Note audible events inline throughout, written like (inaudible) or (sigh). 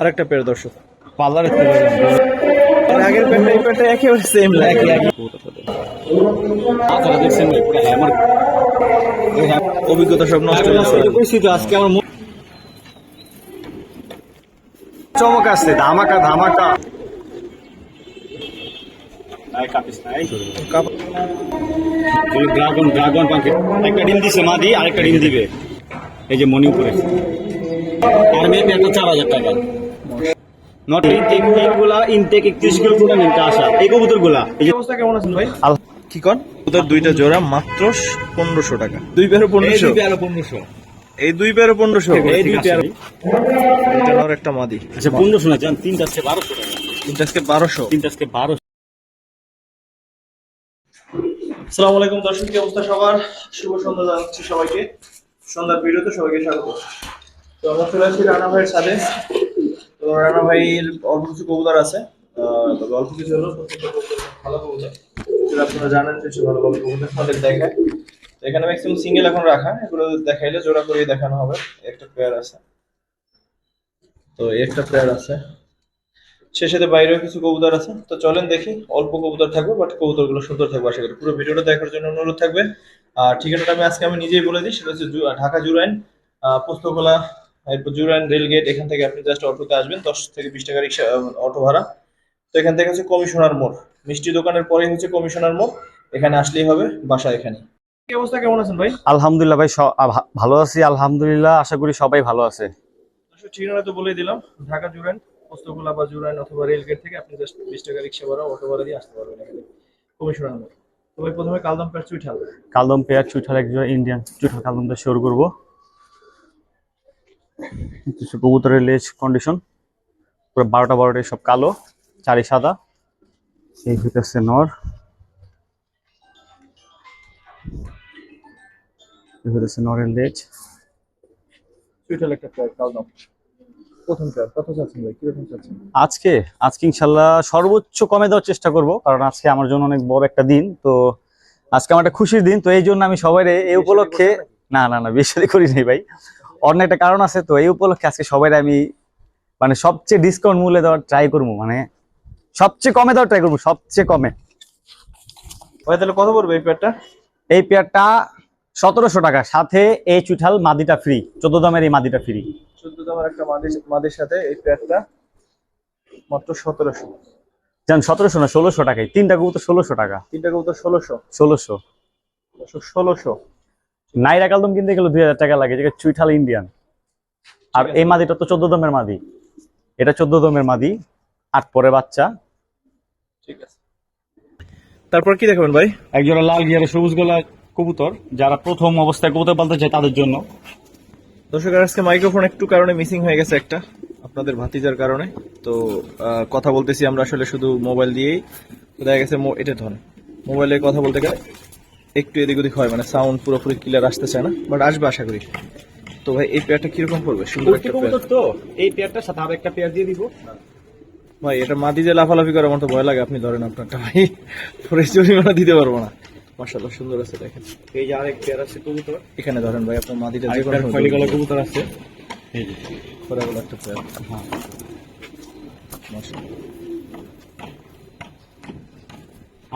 আরেকটা পেয়ার দর্শক। পার্লার আগের পেয়ারটা এই পেয়ারটা একেবারে সেম লাগে। আপনারা দেখছেন ভাই পুরো হ্যামার অভিজ্ঞতা সব নষ্ট হয়ে গেছে। আজকে আমার চমক আসছে ধামাকা ধামাকা। ড্রাগন ড্রাগন পাখি। একটা ডিম দিছে মাদি আরেকটা ডিম দিবে। এই যে মনি উপরে। আর মেয়ে একটা চার হাজার টাকা। নট ইনটেক এইগুলা ইনটেক একত্রিশ কিলো টুর্নামেন্টে আসা। এই কবুতর এই যে অবস্থা কেমন আছেন ভাই? কি কন? ওদের দুইটা জোড়া মাত্র পনেরোশো টাকা। দুই পেয়ারও এই পনেরোশো? দুই পেয়ারও পনেরোশো। এই দুই পেয়ারও পনেরোশো। এই দুই পেয়ার এটা নর একটা মাদি। আচ্ছা পনেরোশো না জান তিনটা আজকে বারোশো টাকা। তিনটা আজকে বারোশো। তিনটা আজকে বারোশো। আসসালামু আলাইকুম দর্শক কি অবস্থা সবার? শুভ সন্ধ্যা জানাচ্ছি সবাইকে। সন্ধ্যার ভিডিওতে সবাইকে স্বাগত। তো আমরা চলে আসছি রানা ভাইয়ের সাথে। তো রানা ভাইয়ের অল্প কিছু কবুতর আছে। তবে অল্প কিছু হলো ভালো কবুতর। যেটা আপনারা জানেন সে ভালো ভালো কবুতর আমাদের দেখায়। এখানে ম্যাক্সিমাম সিঙ্গেল এখন রাখা। এগুলো দেখাইলে জোড়া করিয়ে দেখানো হবে। একটা পেয়ার আছে। তো একটা পেয়ার আছে। সে সাথে বাইরেও কিছু কবুতর আছে। তো চলেন দেখি অল্প কবুতর থাকবে বাট কবুতরগুলো সুন্দর থাকবে আশা করি। পুরো ভিডিওটা দেখার জন্য অনুরোধ থাকবে। আর ঠিকানাটা আমি আজকে আমি নিজেই বলে দিই সেটা হচ্ছে ঢাকা জুরাইন আহ, পোস্তগোলা এরপর জুরাইন রেলগেট এখান থেকে আপনি জাস্ট অটোতে আসবেন দশ থেকে বিশ টাকা রিক্সা অটো ভাড়া। তো এখান থেকে হচ্ছে কমিশনার মোড়। মিষ্টি দোকানের পরেই হচ্ছে কমিশনার মোড়। এখানে আসলেই হবে বাসা এখানে কি অবস্থা কেমন আছেন ভাই? আলহামদুলিল্লাহ ভাই ভালো আছি আলহামদুলিল্লাহ আশা করি সবাই ভালো আছে। ঠিকানা তো বলেই দিলাম ঢাকা জুরাইন। পোস্তগোলা বা জুরাইন অথবা রেলগেট থেকে আপনি জাস্ট বিশ টাকা রিক্সা ভাড়া অটো ভাড়া দিয়ে আসতে পারবেন এখানে। কমিশনার মোড় তো ভাই প্রথমে কালদম পেয়ার চুইঠাল। কালদম পেয়ার চুইঠাল একজন ইন্ডিয়ান চুইঠাল কালদমটা শুরু করব। কিছু কবুতরের লেজ কন্ডিশন পুরো বারোটা বারোটায় সব কালো চারি সাদা। এই হইতেছে নর এই হইতেছে নরের লেজ। চুইঠাল একটা পেয়ার কালদম। প্রথম পেয়ার কত চাচ্ছেন ভাই কীরকম চাচ্ছেন? আজকে আজকে ইনশাল্লাহ সর্বোচ্চ কমে দেওয়ার চেষ্টা করব কারণ আজকে আমার জন্য অনেক বড় একটা দিন তো আজকে আমার একটা খুশির দিন তো এই জন্য আমি সবাই এই উপলক্ষে না না না শাদী করি নাই ভাই। অন্য একটা কারণ আছে তো এই উপলক্ষে আজকে সবাই আমি মানে সবচেয়ে ডিসকাউন্ট মূল্যে দেওয়ার ট্রাই করব মানে সবচেয়ে কমে দেওয়ার ট্রাই করব সবচেয়ে কমে। ভাই তাহলে কত পড়বে এই পেয়ারটা এই পেয়ারটা সতেরোশো টাকা সাথে এই চুঠাল মাদিটা ফ্রি চোদ্দ দামের এই মাদিটা ফ্রি চোদ্দ দামের একটা মাদের মাদের সাথে এই পেয়ারটা মাত্র সতেরোশো। জান সতেরোশো না ষোলোশো টাকায়? তিনটা কবুতর ষোলোশো টাকা। তিনটা কবুতর ষোলোশো। ষোলোশো। ষোলোশো নাইরা কালদম কিনতে গেলে দুই হাজার টাকা লাগে যেটা চুইঠাল ইন্ডিয়ান। আর এই মাদিটা তো চোদ্দ দমের মাদি। এটা চোদ্দ দমের মাদি আট পরে বাচ্চা। ঠিক আছে। তারপর কি দেখাবেন ভাই? একজোড়া লাল গিয়ারের সবুজ গলা কবুতর যারা প্রথম অবস্থায় কবুতর পালতে চায় তাদের জন্য। দর্শক আজকে মাইক্রোফোন একটু কারণে মিসিং হয়ে গেছে একটা আপনাদের ভাতিজার কারণে। তো কথা বলতেছি আমরা আসলে শুধু মোবাইল দিয়েই। দেখা গেছে এটা ধরেন মোবাইলে কথা বলতে গেলে একটু এদিক ওদিক হয় মানে সাউন্ড পুরোপুরি ক্লিয়ার আসতে চায় না বাট আসবে আশা করি। তো ভাই এই পেয়ারটা কীরকম পড়বে? সুন্দর একটা পেয়ার তো এই পেয়ারটার সাথে আর একটা পেয়ার দিয়ে দিব। ভাই এটা মাটি যে লাফালাফি করে আমার তো ভয় লাগে আপনি ধরেন আপনারটা ভাই। পরে জরিমানা দিতে পারব না। সুন্দর আছে দেখেন। এই যে আরেক পেয়ার আছে কবুতর। এখানে ধরেন ভাই আপনার মাটিটা যে কোনো খয়লি গলা কবুতর আছে। এই যে গেলো একটা পেয়ার হ্যাঁ।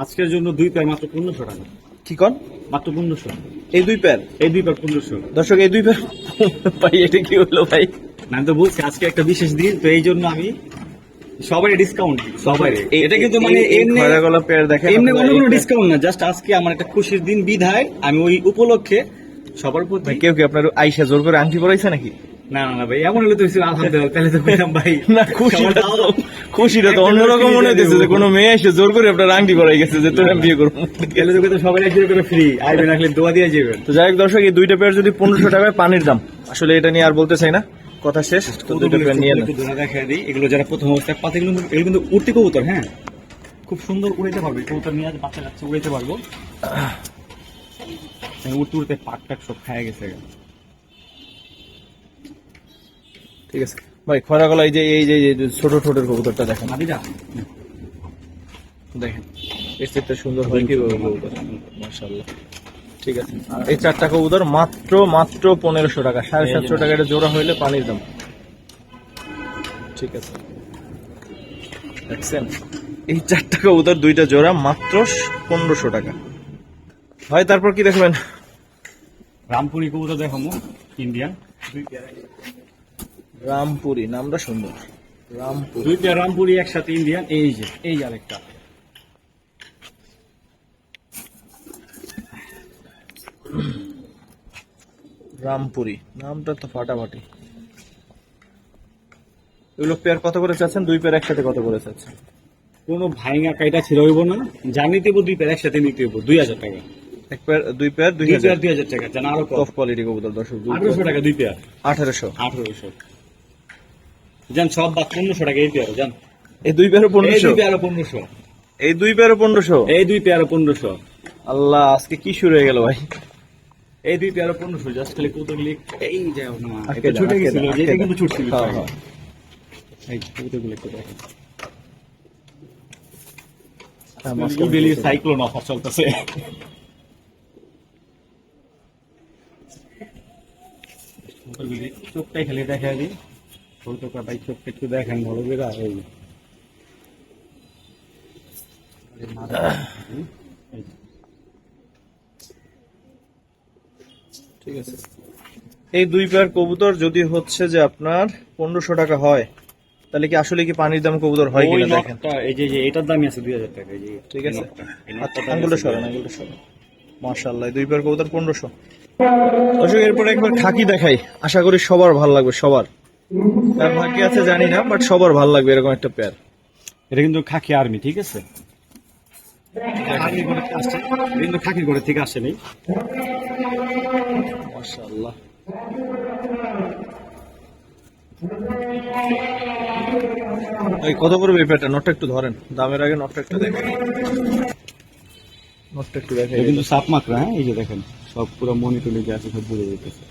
আজকের জন্য দুই পেয়ার মাত্র পনেরোশো টাকা। কি কন? মাত্র পনেরোশো। এই দুই পেয়ার এই দুই পেয়ার পনেরোশো। দর্শক এই দুই পেয়ার ভাই এটা কি হলো ভাই? আমি তো বলছি আজকে একটা বিশেষ দিন তো এই জন্য আমি সবাই ডিসকাউন্ট সবাই এটা কিন্তু মানে এমনি খয়রা পেয়ার দেখেন এমনি কোনো কোনো ডিসকাউন্ট না জাস্ট আজকে আমার একটা খুশির দিন বিধায় আমি ওই উপলক্ষে সবার প্রতি কেউ কি আপনার আইসা জোর করে আংটি পরাইছে নাকি? না না ভাই এমন হলে তো আলহামদুলিল্লাহ তাহলে তো কইলাম ভাই না খুশিটা তো খুশিটা তো অন্যরকম মনে হইতেছে যে কোনো মেয়ে এসে জোর করে আপনার আংটি পরাই গেছে যে তোর বিয়ে করব। গেলে তো সবাই একজন করে ফ্রি আইবেন আসলে দোয়া দিয়ে যাবেন তো যাই হোক দর্শক এই দুইটা পেয়ার যদি পনেরোশো টাকায় পানির দাম আসলে এটা নিয়ে আর বলতে চাই না। কথা শেষ তো নিয়ে দেখা দিই। এগুলো যারা প্রথম অবস্থায় পাতে এগুলো কিন্তু- এগুলো কিন্তু উঠতে কবুতর হ্যাঁ? খুব সুন্দর উড়াইতে পারবে। কবুতর নিয়ে আজ বাচ্চা কাচ্চা উড়াইতে পারব। এই উঠতে উঠতে পাক টাক সব খায় গেছে। ঠিক আছে। ভাই খরা গলা এই যে এই যে ছোট ছোটের কবুতরটা দেখেন। দেখেন। এর চেয়ে সুন্দর হয় কি কবুতর। মাশাআল্লাহ। ঠিক আছে। এই চারটা কবুতর মাত্র মাত্র পনেরোশো টাকা সাড়ে সাতশো টাকা এটা জোড়া হইলে পানির দাম। ঠিক আছে। দেখছেন? এই চারটা কবুতর দুইটা জোড়া মাত্র পনেরোশো টাকা। হয় তারপর কি দেখবেন? রামপুরি কবুতর দেখামো ইন্ডিয়ান। রামপুরি নামটা সুন্দর। রামপুরি। দুই রামপুরি একসাথে ইন্ডিয়ান এই যে এই আরেকটা। রামপুরি। নামটা তো ফাটাফাটি। এগুলো পেয়ার কত করে চাচ্ছেন? দুই পেয়ার একসাথে কত করে চাচ্ছেন? কোনো ভাইঙ্গা কাইটা ছিল হইব না। যা নিতে দুই পেয়ার একসাথে নিতে হইব। দুই হাজার টাকা। এক পেয়ার দুই পেয়ার দুই হাজার। দুই হাজার টাকা জানা আরও টপ কোয়ালিটি কবুতর দর্শক আঠারোশো টাকা দুই পেয়ার। আঠারোশো। আঠারোশো। জান সব বা পনেরোশো টাকা এই পেয়ার জান। এই দুই পেয়ারও এই পনেরোশো? পেয়ারও পনেরোশো। এই দুই পেয়ারও পনেরোশো? এই দুই পেয়ারও পনেরোশো। আল্লাহ আজকে কি শুরু হয়ে গেল ভাই? এই দুই পেয়ারও পনেরোশো জাস্ট খালি কৌতুকলি এই যাও না এটা ছুটে গেছিল দাও, কিন্তু ছুটছিল হ্যাঁ, হ্যাঁ। এই কৌতুকগুলো একটু দেখেন দিয়েছে। সাইক্লোন অফার চলতেছে। চোখটাই খালি দেখা দিই কৌতুকা ভাই চোখটা একটু দেখেন ভালো করে এই ঠিক আছে। এই দুই পেয়ার কবুতর যদি হচ্ছে যে আপনার পনেরোশো টাকা হয় তাহলে কি আসলে কি পানির দাম কবুতর হয় কিনা দেখেন। এই যে যে এটার দামই আছে দুই হাজার টাকা এই যে ঠিক আছে। আচ্ছা, আঙ্গুলটা সরেন আঙ্গুলটা সরেন। মার্শাল্লাহ দুই পেয়ার কবুতর পনেরোশো। দর্শক এরপরে একবার খাকি দেখাই। আশা করি সবার ভালো লাগবে সবার। তার ভাগ্যে আছে জানি না বাট সবার ভালো লাগবে এরকম একটা পেয়ার এটা কিন্তু খাকি আর্মি ঠিক আছে? আর্মি করে আসছে কিন্তু খাকি করে থেকে নেই মাশাআল্লাহ। এই কত করবে এই পেয়ারটা নোটটা একটু ধরেন। দামের আগে নোটটা একটু দেখেন। নোটটা একটু দেখেন। কিন্তু সাপ মাকড়া হ্যাঁ? এই যে দেখেন সব পুরো মনিটরি যে আছে সব বুঝে যেতেছে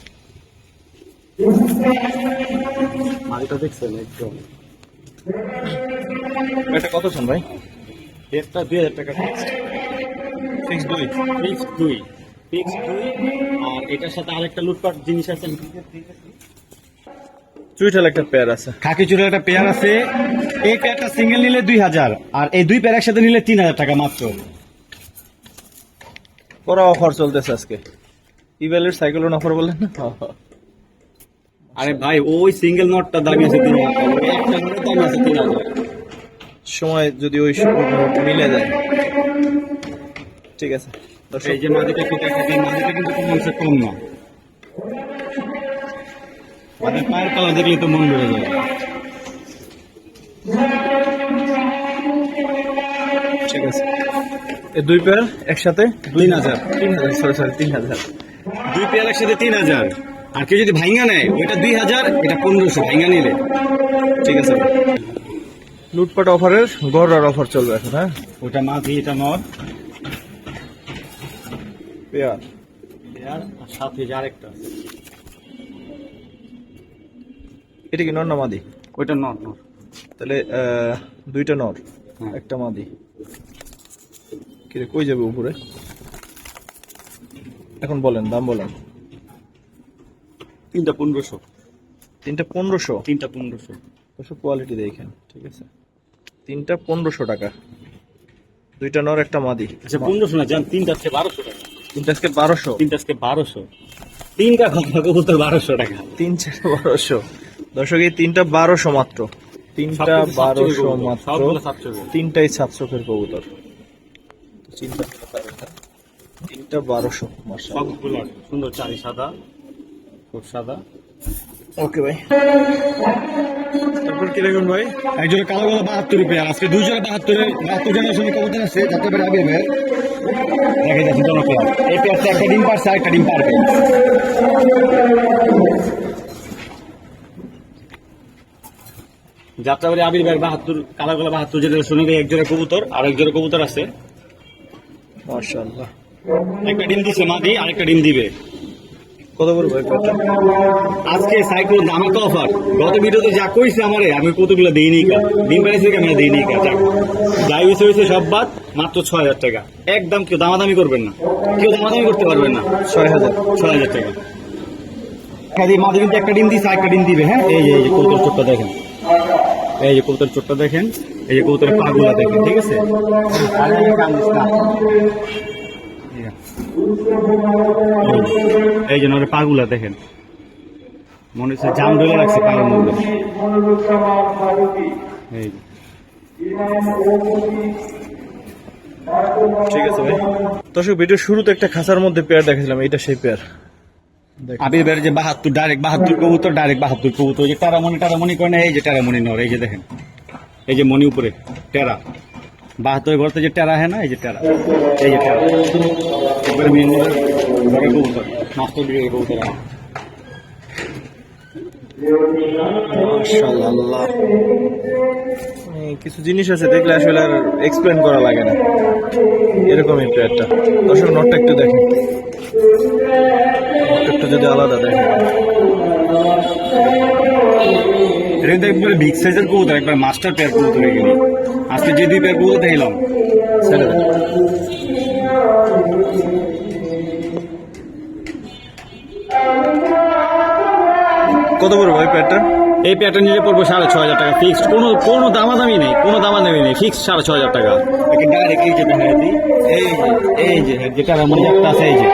মালটা দেখছেন একদম। এটা কত চান ভাই? একটা দুই হাজার টাকা। ফিক্স দুই। ফিক্স দুই। দুই আর এটার সাথে আরেকটা লুটপাট জিনিস আছে। চুইটাল একটা পেয়ার আছে। খাকি চুরের একটা পেয়ার আছে। এই পেয়ারটা সিঙ্গেল নিলে দুই হাজার আর এই দুই পেয়ার একসাথে নিলে তিন হাজার টাকা মাত্র। করা অফার চলতেছে আজকে। ইভেলের সাইকেলন অফার বললেন না? আরে ভাই ওই সিঙ্গেল নটটা দামি আছে তিন হাজার একটা নোটের দামি আছে তিন হাজার। সময় যদি ওই মিলে যায়। ঠিক আছে। এই যে মাদিটা দেখা যায় মাদিটা কিন্তু কম না। মানে পায়ের কালা দেখলে তো মন বেড়ে যায়। ঠিক আছে। এই দুই পেয়ার একসাথে তিন হাজার। তিন হাজার সরি সরি তিন হাজার। দুই পেয়ার একসাথে তিন হাজার। আর কেউ যদি ভাইঙ্গা নেয় ওইটা দুই হাজার এটা পনেরোশো ভাইঙ্গা নিলে। ঠিক আছে। লুটপাট অফারের গড়ার অফার চলবে এখন হ্যাঁ? ওটা মাঝি এটা নর পেয়ার পেয়ার আর সাথে যে আরেকটা। আছে এটা কি নর না মাদি? ওইটা নর নর। তাহলে আহ, দুইটা নর হ্যাঁ। একটা মাদি। কিরে কই যাবে উপরে? এখন বলেন দাম বলেন। তিনটা পনেরোশো। তিনটা পনেরোশো? তিনটা পনেরোশো। দুশো কোয়ালিটি দেখেন ঠিক আছে? তিনটা পনেরোশো টাকা। দুইটা নর একটা মাদি। আচ্ছা পনেরোশো না যান তিনটা আজকে বারোশো টাকা। তিনটা আজকে বারোশো। তিনটা আজকে বারোশো। তিনটা কথা কবুতর বারোশো টাকা। তিন চার বারোশো। দর্শক এই তিনটা বারোশো মাত্র। তিনটা বারোশো মাত্র। তিনটাই সাতশোকের কবুতর। চিন্তা। তিনটা বারোশো সবগুলো সুন্দর চারি সাদা খুব সাদা। ওকে ভাই তারপর কি দেখুন ভাই? একজনের কালো গলা বাহাত্তর রুপিয়া আজকে দুজনে বাহাত্তর বাহাত্তর জেনারেশনের কবুতর আছে? যাতে করে আগে ভাই। দেখা যাচ্ছে জন পেয়ার এই পেয়ারটা একটা ডিম পারছে আর একটা ডিম পারবে। যাত্রাবাড়ি আবির ভাই বাহাত্তর কালো গলা বাহাত্তর জেনারেশনের এক জোড়া কবুতর আর এক কবুতর আছে। মাশাআল্লাহ। একটা ডিম দিছে মাদি আর একটা ডিম দিবে। কত ভাই পেয়ারটা আজকে সাইকেল ধামাকা অফার গত ভিডিওতে যা কইছে আমারে আমি কতগুলো দিইনি কা। দিন পাইছে ক্যামেরা দিইনি কা। যাক যাই হয়েছে হয়েছে সব বাদ মাত্র ছয় হাজার টাকা। একদম কেউ দামাদামি করবেন না। কেউ দামাদামি করতে পারবেন না। ছয় হাজার। ছয় হাজার টাকা। হ্যাঁ মাঝে কিন্তু একটা ডিম দিচ্ছে একটা ডিম দিবে হ্যাঁ? এই যে এই যে কৌতর চোটটা দেখেন। এই যে কৌতর চোটটা দেখেন এই যে কৌতরের পাগুলা দেখেন ঠিক আছে? এই জন্য নরে পাগুলা দেখেন। মনে হচ্ছে জাম ধরে রাখছে পায়ের মধ্যে। এই ঠিক আছে ভাই। দর্শক ভিডিও শুরুতে একটা খাঁচার মধ্যে পেয়ার দেখেছিলাম এটা সেই পেয়ার। আবির বের যে বাহাত্তর ডাইরেক্ট বাহাত্তর কবুতর ডাইরেক্ট বাহাত্তর কবুতর যে টারামণি টারামণি করে না এই যে টারামণি নর এই যে দেখেন। এই যে মণি উপরে টেরা। বাহাত্তর ঘরতে যে টেরা হ্যাঁ না এই যে টেরা। এই যে টেরা। মেন কবুতর আছে। মাশাআল্লাহ। এই কিছু জিনিস আছে দেখলে আসলে আর এক্সপ্লেন করা লাগে না। এরকমই পেয়ারটা দর্শক নটটা একটু দেখেন। একটু যদি আলাদা দেখেন। এটা কিন্তু একবারে বিগ সাইজের কবুতর একবার মাস্টার পেয়ার কবুতর এগুলি আজকে যে দুই পেয়ার কবুতর দেখলাম। কত বড় ভাই পেয়ারটা এই পেয়ারটা নিলে পড়ব সাড়ে ছ হাজার টাকা ফিক্সড কোনো কোনো দামাদামি নেই কোনো দামাদামি নেই ফিক্সড সাড়ে ছ হাজার টাকা। ডাইরেক্ট এই যে দেখেন এই যে এই যে যেটা একটা আছে এই যে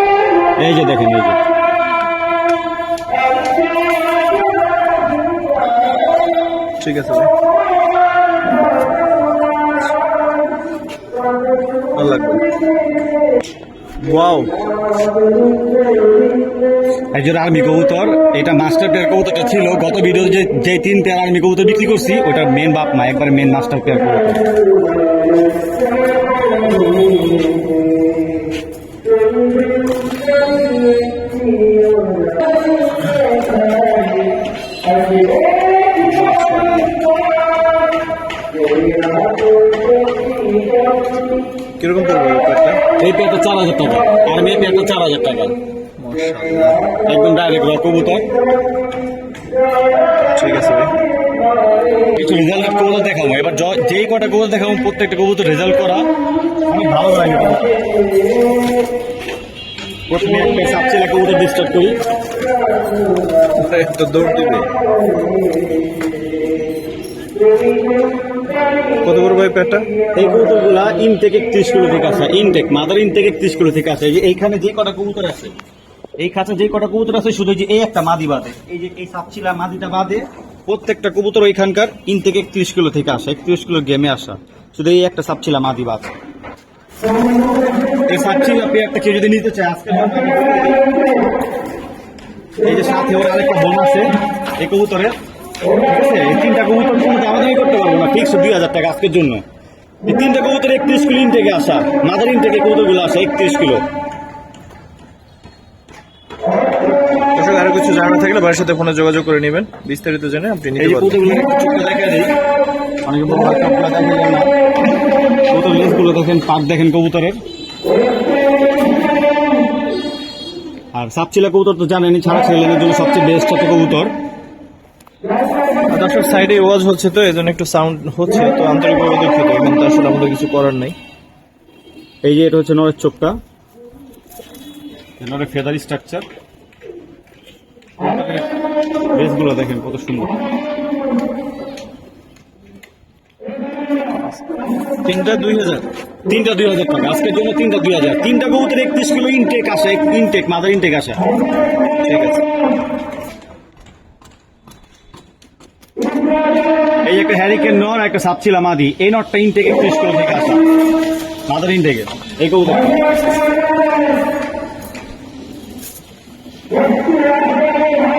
এই যে দেখেন এই যে। ঠিক আছে ভাই। লাগবে। ওয়াও একজন আর্মি কবুতর, এটা মাস্টার পেয়ার কবুতরটা ছিল। গত ভিডিও যে যে তিন পেয়ার আর্মি কবুতর বিক্রি করছি ওটা মেন বাপ মা, একবার মেন মাস্টার পেয়ার কবুতর। কীরকম পড়বে ভাই পেয়ারটা এই পেয়ারটা চার হাজার টাকা। আর মেয়ে পেয়ারটা চার হাজার টাকা। একদম ডাইরেক্ট কবুতর। ঠিক আছে ভাই। কিছু রেজাল্ট কবুতর দেখাবো। এবার য- যেই কটা কবুতর দেখাবো প্রত্যেকটা কবুতর রেজাল্ট করা। অনেক ভালো লাগে প্রথমে একটা সাবচেলা কবুতর ডিস্টার্ব করি। তো দৌড় দিবে। কত বড় ভাই পেয়ারটা এই কবুতরগুলা ইনটেক একত্রিশ কিলো থেকে আসে ইনটেক মাদার ইনটেক একত্রিশ কিলো থেকে আসে এইখানে যে কটা কবুতর আছে, এই খাঁচা যে কটা কবুতর আছে, শুধু যে এই একটা মাদি বাদে, এই যে এই সাপচিলা মাদিটা বাদে প্রত্যেকটা কবুতর ওইখানকার ইনটেক একত্রিশ কিলো থেকে আসে, একত্রিশ কিলো গেমে আসা। শুধু এই একটা সাপচিলা মাদি বাদ। এই সাপচিলা পেয়ারটা কেউ যদি নিতে চায়, আজকে এই যে সাথে ওর আরেকটা বোন আছে, এই কবুতরের। তিনটা কবুতর কোনো করতে পারব না ফিক্স দুই হাজার টাকা আজকের জন্য। এই তিনটা কবুতর একত্রিশ কিলো ইনটেকে আসা মাদার ইনটেকে কবুতরগুলো আসা একত্রিশ কিলো। দর্শক আরও কিছু জানা থাকলে ভাইয়ের সাথে ফোনে যোগাযোগ করে নেবেন। বিস্তারিত জেনে আপনি নিতে পারবেন দেখা দিই। অনেকে বড় একটা দেখা যায় না। কবুতর লেজগুলো দেখেন পাক দেখেন কবুতরের। আর সাপচিলা কবুতর তো জানেনই ছাড়া ছেলেদের জন্য সবচেয়ে বেস্ট একটা কবুতর। দর্শক সাইডে ওয়াজ হচ্ছে তো এই জন্য একটু সাউন্ড হচ্ছে তো আন্তরিকভাবে দুঃখিত এখন তো আসলে আমাদের কিছু করার নাই। এই যে এটা হচ্ছে নরের চোখটা নরের ফেদারি স্ট্রাকচার বেসগুলো দেখেন কত সুন্দর। তিনটা দুই হাজার। তিনটা দুই হাজার টাকা। আজকের জন্য তিনটা দুই হাজার। তিনটা কবুতর একত্রিশ কিলো ইনটেক আসে ইনটেক মাদার ইনটেক আসে। ঠিক আছে এই একটা একটা সাপচিলা মাদি এই নটটা ইনটেক একত্রিশ কিলো থেকে আসা মাদার ইনটেকে এই কবুতর।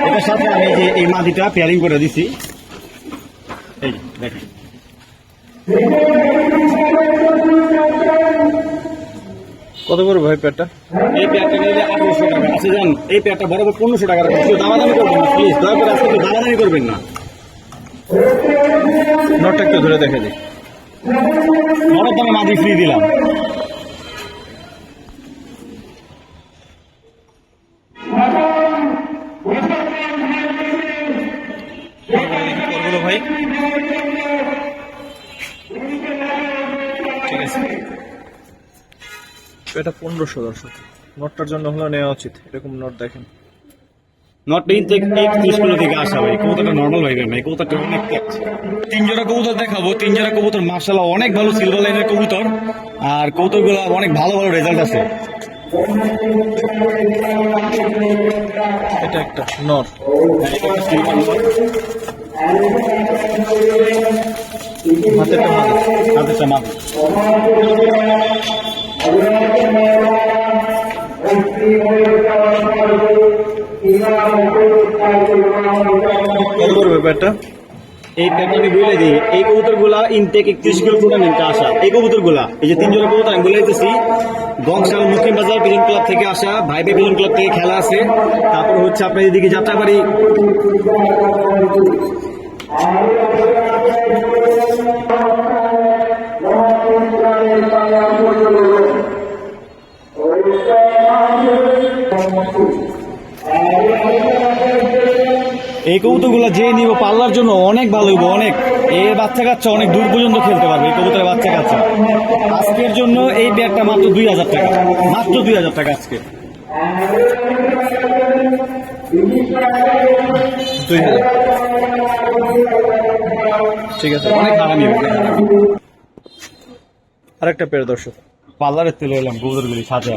এটার সাথে আমি যে এই মাদিটা পেয়ারিং করে দিছি। এই দেখেন। কত বড় ভাই পেয়ারটা এই পেয়ারটা নিলে আঠারোশো টাকা। আছে জান এই পেয়ারটা বরাবর পনেরোশো টাকা রাখবেন দামাদামি করবেন না প্লিজ দয়া করে আজকে দামাদামি করবেন না। নটটা একটু ধরে দেখে দিই। নটটা আমি মাদি ফ্রি দিলাম। ভাই ঠিক আছে এটা পনেরোশো দর্শক। নোটটার জন্য হলো নেওয়া উচিত। এরকম নোট দেখেন। নট ইনটেক একত্রিশ কিলো থেকে আসা ভাই, কবুতরটা নর্মাল ভাই ভাই কবুতরটা অনেক কবুতর দেখাবো তিন জোড়া কবুতর মার্শাল্লাহ অনেক ভালো সিলভার লাইনের কবুতর, আর কবুতরগুলো অনেক ভালো ভালো রেজাল্ট আছে। এটা করবে ব্যাটটা এই প্যাকটা বলে দিই। এই কবুতরগুলা ইনটেক একত্রিশ কিলো টুর্নামেন্টে আসা। এই কবুতরগুলা এই যে তিন জোড়া কবুতর আমি বলে দিতেছি গংশাল মুসলিম বাজার বিজন ক্লাব থেকে আসা ভাই ভাই ক্লাব থেকে খেলা আছে। তারপর হচ্ছে আপনার এদিকে যাত্রাবাড়ি। এই কবুতরগুলো যে নিব পাল্লার জন্য অনেক ভালো হইব, অনেক। এর বাচ্চা কাচ্চা অনেক দূর পর্যন্ত খেলতে পারবে, এই কবুতরের বাচ্চা কাচ্চা। আজকের জন্য এই ব্যাগটা মাত্র দুই হাজার টাকা, মাত্র দুই হাজার টাকা আজকে। ঠিক আছে, অনেক হারামি আরেকটা পেয়ার দর্শক। পার্লারের তেলে এলাম, কবুতরগুলি সাজা।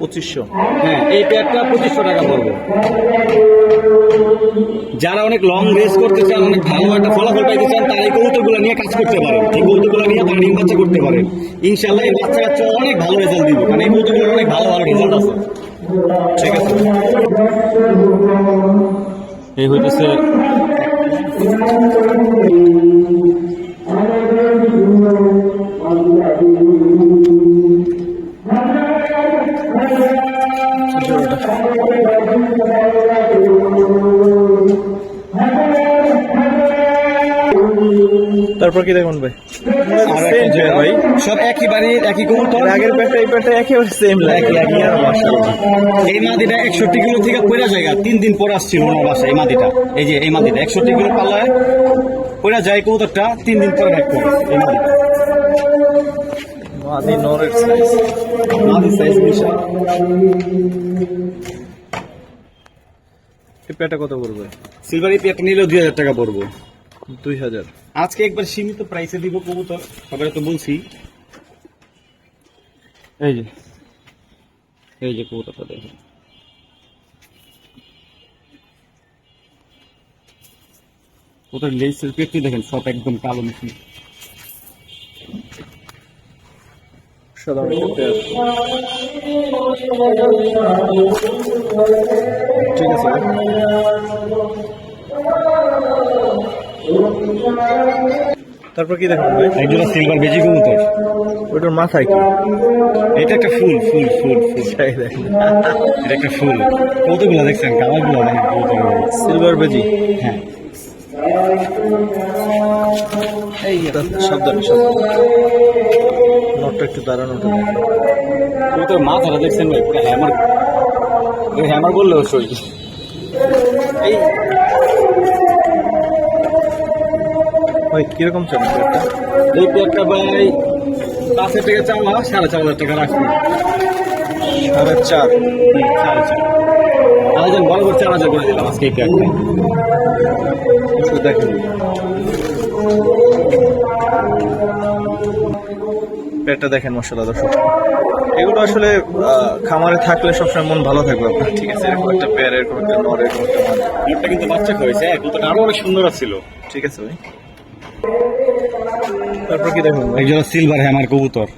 পঁচিশশো। হ্যাঁ এই পেয়ারটা পঁচিশশো টাকা পড়ব। যারা অনেক লং রেস করতে চান, অনেক ভালো একটা ফলাফল পাইতে চান, তারা এই কবুতরগুলো নিয়ে কাজ করতে পারেন এই কবুতরগুলো নিয়ে ডিম বাচ্চা করতে পারেন ইনশাল্লাহ এই বাচ্চা কাচ্চা অনেক ভালো রেজাল্ট দিবে মানে এই কবুতরগুলোর অনেক ভালো ভালো রেজাল্ট আছে। ঠিক আছে। এই হইতেছে তারপর কি দেখুন ভাই? আর সব একই বাড়ির একই কবুতর আগের প্যাটটা এই প্যাটটা একেবারে সেম লাগে একই, একই। এই মাদিটা একষট্টি কিলো থেকে পড়া জায়গা তিন দিন পর আসছিল ওনার বাসায় এই মাদিটা। এই যে এই মাদিটা একষট্টি কিলো পাল্লায় পড়া যায় কবুতরটা তিন দিন পরে ব্যাক করে এই মাদিটা। মাদি নরের সাইজ মাদির সাইজ বিশাল। এই প্যাটটা কত পড়বে? সিলভার পেয়ারটা নিলেও দুই হাজার টাকা পড়ব। দুই হাজার। আজকে একবার সীমিত প্রাইসে দিব কবুতর সবাই তো বলছি। এই যে এই যে কবুতরটা দেখেন। কবুতর লেসের পেটটি দেখেন সব একদম কালো মিশি ঠিক আছে। তারপর কি দেখুন ভাই? একজন সিলভার বেজি কবুতর। ওইটার মাথায় কি? এটা একটা ফুল ফুল ফুল ফুল। এটা একটা ফুল। কতগুলো দেখছেন কালারগুলো দেখেন। সিলভার বেজি? হ্যাঁ। এই সাবধানে নটটা একটু। কবুতর মাথাটা দেখছেন ভাই হ্যামার হ্যামার বললেও সই। এই ভাই কীরকম পেয়ারটা? এই পেয়ারটা ভাই পাঁচ হাজার টাকা চাওয়া সাড়ে চার হাজার টাকা রাখব সাড়ে চার। সাড়ে চার। হাজার করে দিলাম আজকে এই পেয়ারটা দেখেন। দেখেন মশলা দর্শক। এগুলো আসলে খামারে থাকলে সবসময় মন ভালো থাকবে আপনার। ঠিক আছে এরকম একটা পেয়ার এরকম একটা নর এরকম একটা কিন্তু বাচ্চা হয়েছে কবুতরটা আরও অনেক সুন্দর ছিল। ঠিক আছে ভাই। তারপর কি দেখুন? একজন সিলভার হ্যামার কবুতর।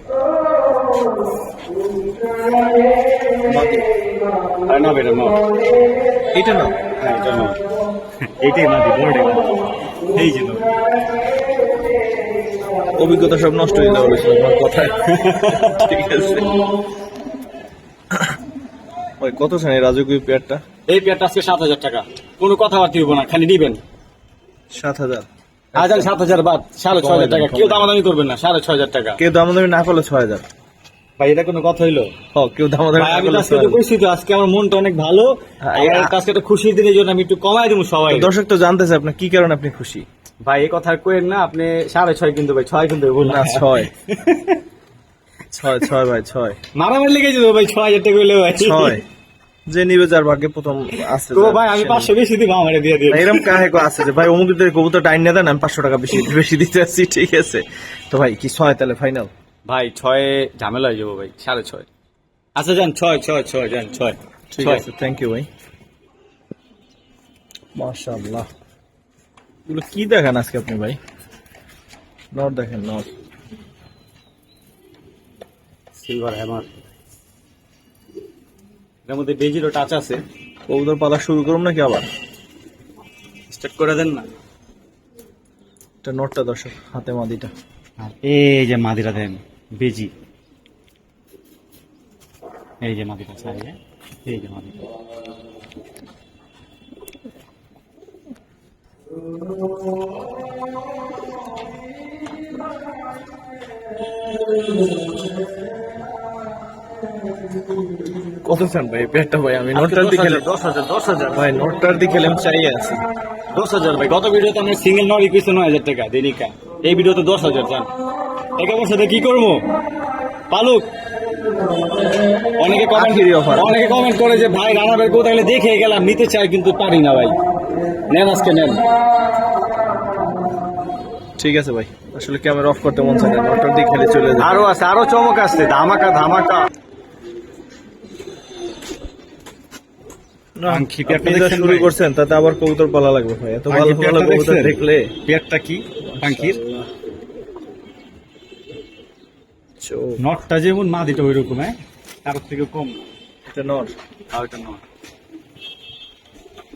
আর না বেটা না এটা না? হ্যাঁ এটা না এইটাই মাদি বড়টাই এই যে নর। অভিজ্ঞতা সব নষ্ট হয়ে আমার কথায়। ঠিক আছে। ওই কত শ্রেণি রাজকীয় পেয়ারটা? এই পেয়ারটা আজকে সাত হাজার টাকা। কোনো কথাবার্তা হইব না খালি নিবেন সাত হাজার। হাজার সাত হাজার বাদ সাড়ে ছয় হাজার টাকা। কেউ দামাদামি করবেন না সাড়ে ছয় হাজার টাকা। কেউ দামাদামি না করলে ছয় হাজার। ভাই এটা কোনো কথা হইল? কেউ দামাদামি আমি আজকে আমার মনটা অনেক ভালো। হ্যাঁ, আজকে একটা খুশির দিনের জন্য আমি একটু কমাই দেবো সবাই। দর্শক তো জানতেছে আপনার কি কারণে আপনি খুশি? ভাই এই কথা আর কইেন না আপনি সাড়ে ছয় কিন্তু ভাই ছয় কিন্তু বলুন না ছয়। ছয় ছয় ভাই ছয়। মারামারি লেগে যাবে ভাই ছয় হাজার টাকা ভাই। ছয়। যে নিবে যার ভাগ্যে প্রথম আছে তো ভাই আমি পাঁচশো বেশি দিব আমার দিয়ে দিয়ে এরকম কাহে কো আছে যে ভাই অমুকদের কবুতর টাইম না দেন আমি পাঁচশো টাকা বেশি বেশি দিতে আসছি ঠিক আছে। তো ভাই কি ছয় তাহলে ফাইনাল ভাই ছয় ঝামেলা হয়ে যাব ভাই সাড়ে ছয়। আচ্ছা যান ছয় ছয় ছয় যান ছয়। ঠিক আছে থ্যাংক ইউ ভাই। মাশাআল্লাহ। এগুলো কি দেখেন আজকে আপনি ভাই? নট দেখেন নট সিলভার হ্যামার এর মধ্যে বেজিরও টাচ আছে। কবুতর পালা শুরু করুন নাকি আবার? স্টার্ট করে দেন না। এটা নটটা দর্শক হাতে মাদিটা। এই যে মাদিরা দেন বেজি। এই যে মাদিরা সাইডে। এই যে মাদিরা (laughs) কত চান ভাই? পেটটা ভাই আমি নটটার দিকে দশ হাজার দশ হাজার ভাই নটটার দিকে আমি চাই আছি। দশ হাজার ভাই গত ভিডিওতে আমার সিঙ্গেল নয় রিকুয়েস্ট নয় হাজার টাকা দেনিকা। এই ভিডিওতে দশ হাজার যান একে বছর কি করব? পালুক অনেকে কমেন্ট offer। অনেকে কমেন্ট করে যে ভাই রানা ভাই কোথায় গেলে দেখে গেলাম নিতে চাই কিন্তু পারি না ভাই। নেন আজকে নেন। ঠিক আছে ভাই আসলে ক্যামেরা অফ করতে মন চায় না নটটার দিকে খেলে চলে যায় আরও আছে আরও চমক আছে ধামাকা ধামাকা। দেখছেন শুরু করছেন তাতে আবার কবুতর পালা লাগবে ভাই। এত ভালো ভালো কবুতর দেখলে। পেটটা কি? নটটা যেমন মাদিটা ওই রকম হ্যাঁ? তার থেকে কম। এটা নট। Are not.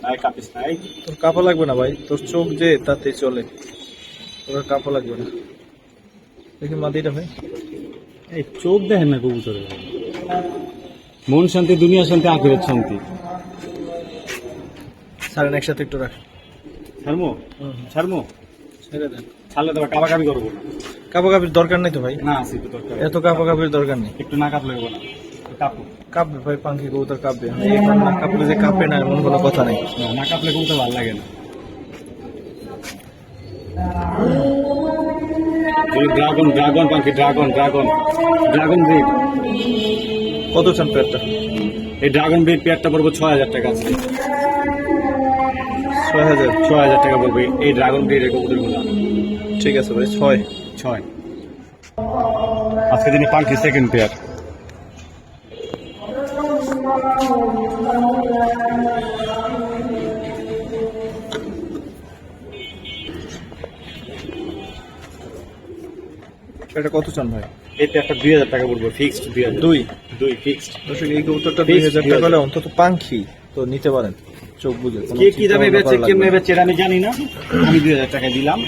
নাই কাপিস নাই। তোর কাপা লাগবে না ভাই? তোর চোখ যে তাতে চলে। তোর কাপা লাগবে না। দেখি মাদিটা ভাই। এই চোখ দেখেন না কবুতরে। মন শান্তি দুনিয়া শান্তি আখিরাত শান্তি। সারেন একসাথে একটু রাখ ছাড়মো? ছাড়মো? ছেড়ে দেন। ছাড়লে তো কাবা কাবি করব কাপা দরকার নেই তো ভাই? না আছে একটু দরকার। এত কাপা কাপির দরকার নেই। একটু না কাপলে না। কাপু। কাঁপবে ভাই পাঙ্কি কবুতর কাঁপবে। না কাঁপলে যে কাঁপে না এমন কোনো কথা নেই। না, না কাপলে কবুতর ভালো লাগে না। ড্রাগন ড্রাগন পাখি ড্রাগন ড্রাগন। Dragon breed. কত চান পেয়ারটা এই ড্রাগন ব্রিড পেয়ারটা পড়ব ছয় হাজার টাকা আছে। ছয় হাজার ছয় হাজার টাকা পড়বে এই ড্রাগন ব্রিডের কবুতরগুলো। ঠিক আছে ভাই ছয়। ছয়। আজকে তিনি পাঙ্কি সেকেন্ড পেয়ার এটা কত চান ভাই? এই পেয়ারটা দুই হাজার টাকা পড়বে ফিক্সড দুই হাজার। দুই? দুই ফিক্সড দর্শক এই কবুতরটা দুই হাজার টাকা হলে অন্তত পাঙ্খি তো নিতে পারেন। চোখ বুঝে কে কি দামে বেচে কেমনে বেচে এটা আমি জানি না। আমি দুই হাজার টাকা দিলাম।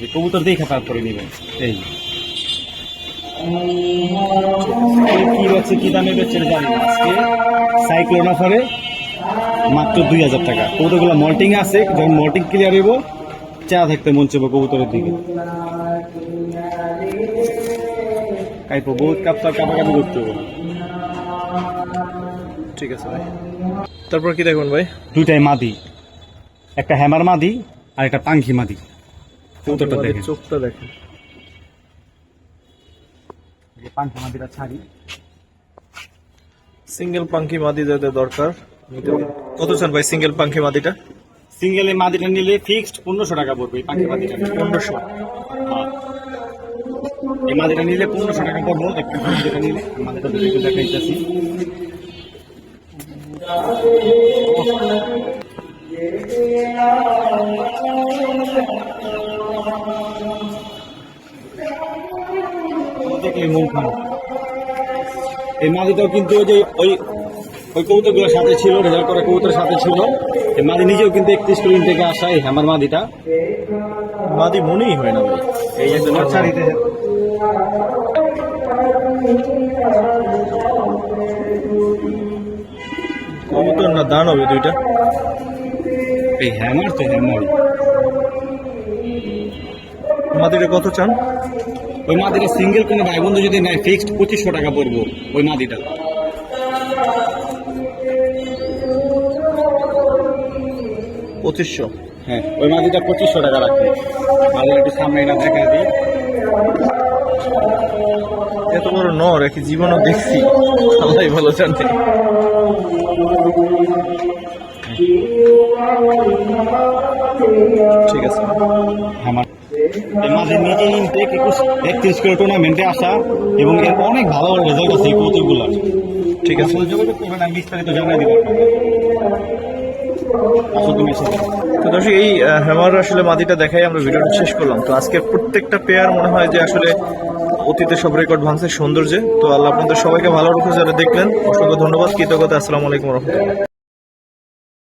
যে কবুতর দেখে তারপরে নেবেন। এই কে বেচে কি দামে বেচে জানি না। আজকে সাইক্লোন অফারে মাত্র দুই হাজার টাকা। কবুতরগুলো মল্টিং আছে যখন মল্টিং ক্লিয়ার হইব চা থাকতে মন চাইব কবুতরের দিকে। কাইপো বহুত কাপটা কাপাকাপি করতে হবে। ঠিক আছে ভাই। তারপর কি দেখবেন ভাই? দুইটাই মাদি। একটা হ্যামার মাদি আর একটা পাঙ্খি মাদি। কবুতরটা দেখেন। চোখটা দেখেন। পাঙ্খি মাদিটা ছাড়ি। সিঙ্গেল পাঙ্খি মাদি যাদের দরকার কত চান ভাই সিঙ্গেল পাঙ্খি মাদিটা? সিঙ্গেল এই মাদিটা নিলে ফিক্সড পনেরোশো টাকা পড়বে পাঙ্খি মাদিটা। পনেরোশো। হ্যাঁ। এই মাদিটা নিলে পনেরোশো টাকা পড়ব। একটা মাদিটা নিলে। মাদিটা দেখাইতেছি। এই মাদিটাও কিন্তু ওই যে ওই ওই কবুতরগুলোর সাথে ছিল, রেজাল্ট করা কবুতরের সাথে ছিল। এই মাদি নিজেও কিন্তু একত্রিশ কুড়ি থেকে আসা এই হ্যামার মাদিটা মাদি মনেই হয় না এই যে নড়ছাড়িতে কবুতর না দান হবে দুইটা? এই হ্যামার তো হ্যামার মাদিটা কত চান? ওই মাদিটা সিঙ্গেল কোনো ভাই বন্ধু যদি নেয় ফিক্সড পঁচিশশো টাকা পড়ব ওই মাদিটা। পঁচিশশো? হ্যাঁ ওই মাদিটা পঁচিশশো টাকা রাখবে। মাদিটা একটু সামনে না দেখা দিই। এত বড় নর একই জীবনও দেখছি। আল্লাহ ভালো জানে। ঠিক আছে। আমার মাঝে নিজে ইনটেক একুশ একত্রিশ কিলো টুর্নামেন্টে আসা এবং এর অনেক ভালো রেজাল্ট আছে এই ঠিক আছে। যোগাযোগ করবেন আমি বিস্তারিত জানাই দিব তো দর্শক, এই হ্যামার আসলে মাদিটা দেখাই আমরা ভিডিওটা শেষ করলাম। তো আজকের প্রত্যেকটা পেয়ার মনে হয় যে আসলে অতীতে সব রেকর্ড ভাঙছে, সৌন্দর্যে। তো আল্লাহ আপনাদের সবাইকে ভালো রাখুন যারা দেখলেন, অসংখ্য ধন্যবাদ, কৃতজ্ঞতা, আসসালামু আলাইকুম রহমতুল্লাহ।